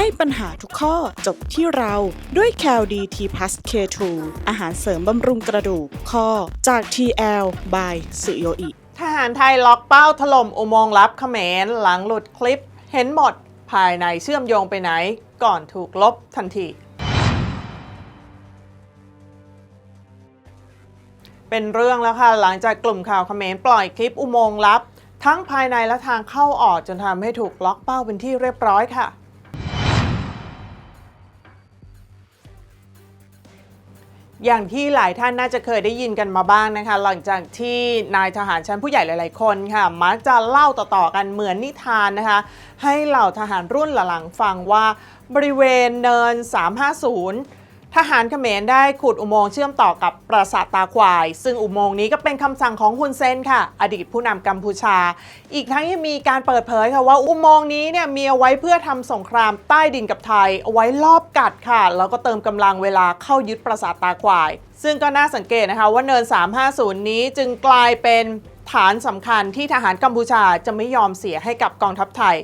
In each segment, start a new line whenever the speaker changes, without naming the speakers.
ให้ปัญหาทุกข้อจบที่เราด้วย c a l d t p l u s K2 อาหารเสริมบำรุงกระดูกข้อจาก TL by สุโยอิ
ทหารไทยล็อกเป้าถล่มอุโมงค์ลับเขมรหลังหลุดคลิป เห็นหมดภายในเชื่อมโยงไปไหน ก่อนถูกลบทันทีเป็นเรื่องแล้วค่ะ หลังจากกลุ่มข่าวเขมรปล่อยคลิปอุโมงค์ลับ ทั้งภายในและทางเข้าออกจนทำให้ถูกล็อกเป้าเป็นที่เรียบร้อยค่ะ อย่างที่หลายท่านน่าจะเคยได้ยินกันมาบ้างนะคะ หลังจากที่นายทหารชั้นผู้ใหญ่หลาย ๆ คนค่ะ มักจะเล่าต่อ ๆ กันเหมือนนิทานนะคะ ให้เหล่าทหารรุ่นหลังๆฟังว่าบริเวณเนิน 350 ทหารเขมรได้ขุดอุโมงค์เชื่อมต่อกับปราสาทตาควาย ซึ่งอุโมงค์นี้ก็เป็นคำสั่งของฮุนเซนค่ะ อดีตผู้นำกัมพูชา อีกทั้งยังมีการเปิดเผยค่ะว่าอุโมงค์นี้เนี่ยมีเอาไว้เพื่อทำสงครามใต้ดินกับไทย เอาไว้ลอบกัดค่ะ แล้วก็เติมกำลังเวลาเข้ายึดปราสาทตาควาย ซึ่งก็น่าสังเกตนะคะว่าเนิน 350 นี้จึงกลายเป็น ฐานสำคัญที่ทหารกัมพูชาจะไม่ยอมเสียให้กับกองทัพไทย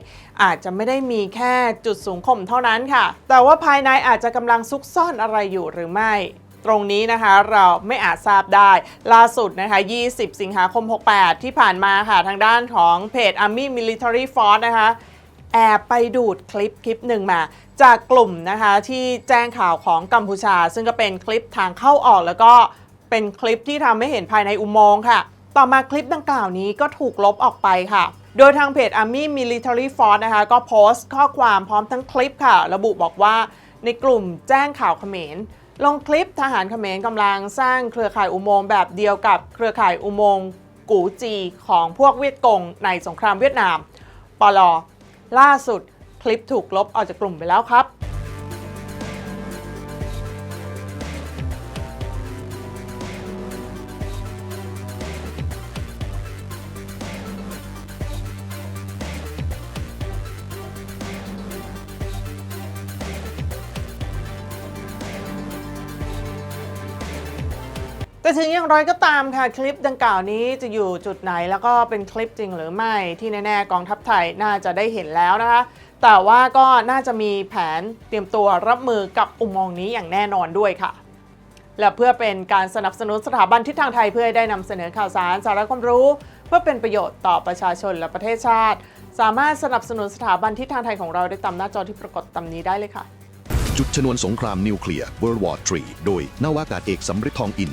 อาจจะไม่ได้มีแค่จุดสูงข่มเท่านั้นค่ะ แต่ว่าภายในอาจจะกำลังซุกซ่อนอะไรอยู่หรือไม่ ตรงนี้นะคะเราไม่อาจทราบได้ ล่าสุดนะคะ 20 สิงหาคม 68 ที่ผ่านมาค่ะ ทางด้านของเพจ Army Military Force นะคะแอบไปดูดคลิปคลิปหนึ่งมา จากกลุ่มนะคะที่แจ้งข่าวของกัมพูชา ซึ่งก็เป็นคลิปทางเข้าออกแล้วก็เป็นคลิปที่ทำให้เห็นภายในอุโมงค์ค่ะ ต่อมาคลิปดังกล่าวนี้ก็ถูกลบออกไปค่ะ โดยทางเพจ Army Military Force นะคะ ก็โพสต์ข้อความพร้อมทั้งคลิปค่ะ ระบุบอกว่าในกลุ่มแจ้งข่าวเขมร ลงคลิปทหารเขมรกำลังสร้างเครือข่ายอุโมงค์แบบเดียวกับเครือข่ายอุโมงค์กูจีของพวกเวียดกงในสงครามเวียดนาม ปลอล่าสุดคลิปถูกลบออกจากกลุ่มไปแล้วครับ แต่ถึงอย่างไรก็ตามค่ะคลิปดังกล่าวนี้จะอยู่จุดไหนแล้วก็เป็นคลิปจริงหรือไม่ที่แน่ๆกองทัพไทยน่าจะได้เห็นแล้วนะคะ แต่ว่าก็น่าจะมีแผนเตรียมตัวรับมือกับอุโมงค์นี้อย่างแน่นอนด้วยค่ะ และเพื่อเป็นการสนับสนุนสถาบันทิศทางไทยเพื่อได้นำเสนอข่าวสารสาระความรู้ เพื่อเป็นประโยชน์ต่อประชาชนและประเทศชาติ สามารถสนับสนุนสถาบันทิศทางไทยของเราได้ตามหน้าจอที่ปรากฏตามนี้ได้เลยค่ะ
จุดชนวนสงครามนิวเคลียร์ World War III โดยนาวากาศเอกสำริดทองอิน